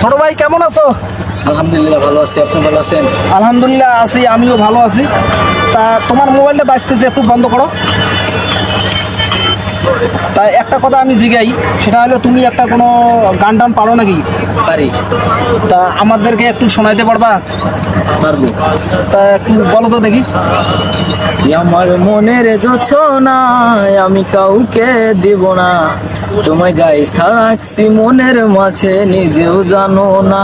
ছোট ভাই কেমন আছো? আলহামদুলিল্লাহ ভালো আছি। আপনি ভালো আছেন? আলহামদুলিল্লাহ আছি আমিও ভালো আছি। তা তোমার মোবাইলটা বাঁচতেছে একটু বন্ধ করো। তাই একটা কথা আমি জিগাই সেটা হলো তুমি একটা কোনো গান টান পারো নাকি? পারি। তা আমাদেরকে একটু শোনাইতে পারবা? পারব। তা একটু বলো তো দেখি। আমার মনের যোছনায় আমি কাউকে দিব না। তোমায় গায়ে রাখছি মনের মাঝে নিজেও জানো না।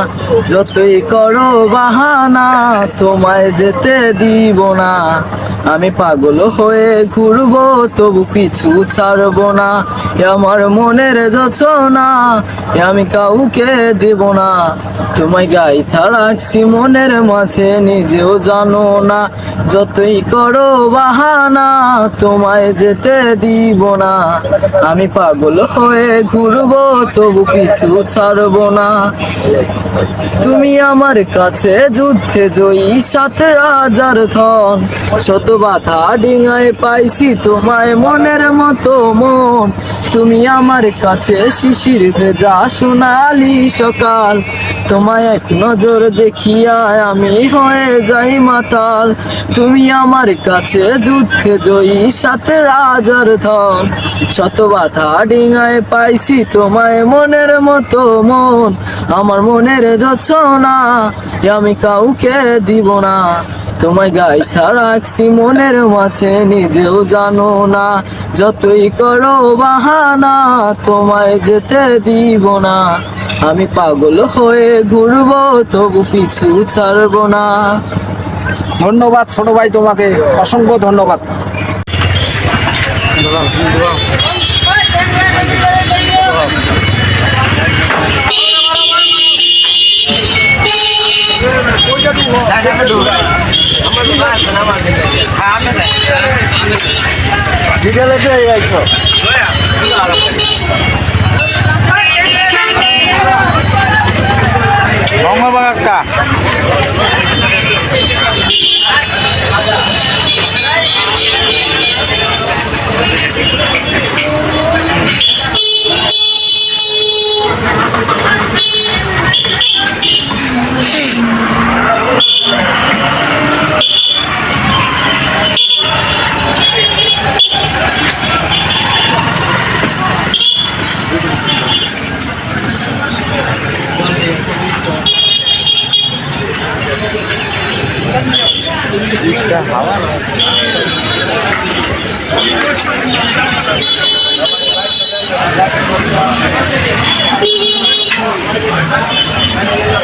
যতই করো বাহানা তোমায় যেতে দিব না। আমি পাগল হয়ে ঘুরবো তবু পিছু ছাড়বো না। আমার মনের যোছনা এ আমি কাউকে দিব না। তোমায় গাইথা রাখছি মনের মাঝে, নিজেও জানো না। যতই করো বাহানা, তোমায় যেতে দিব না। আমি পাগল হয়ে ঘুরবো, তবু পিছু ছাড়বো না। তুমি আমার কাছে যুদ্ধে জয়ী সাত রাজার ধন। শত বাধা ডিঙায় পাইছি তোমায় মনের মতো মন, তুমি আমার কাছে শিশির ভেজা সোনালি সকাল। তোমায় এক নজর দেখিয়া আমি হয়ে যাই মাতাল। তুমি আমার কাছে যুদ্ধে জয়ী সাথে রাজার ধন। শত বাধা ডিঙায় পাইছি তোমায় মনের মতো মন। আমার মনের না আমি কাউকে দিব না। তোমায় গাইথা রাখছি মনের মাঝে, নিজেও জানো না যতই করো বাহানা তোমায় যেতে দিব না। আমি পাগল হয়ে ঘুরবো তবু পিছু ছাড়বো না। ধন্যবাদ ছোট ভাই তোমাকে অসংখ্য ধন্যবাদ। বিকেলে তো এই আইছো মঙ্গলবার একটা Jika halal Terima!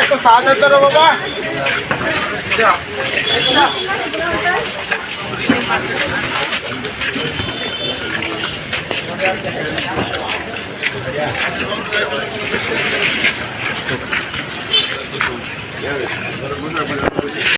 একটু সাহায্য করো বাবা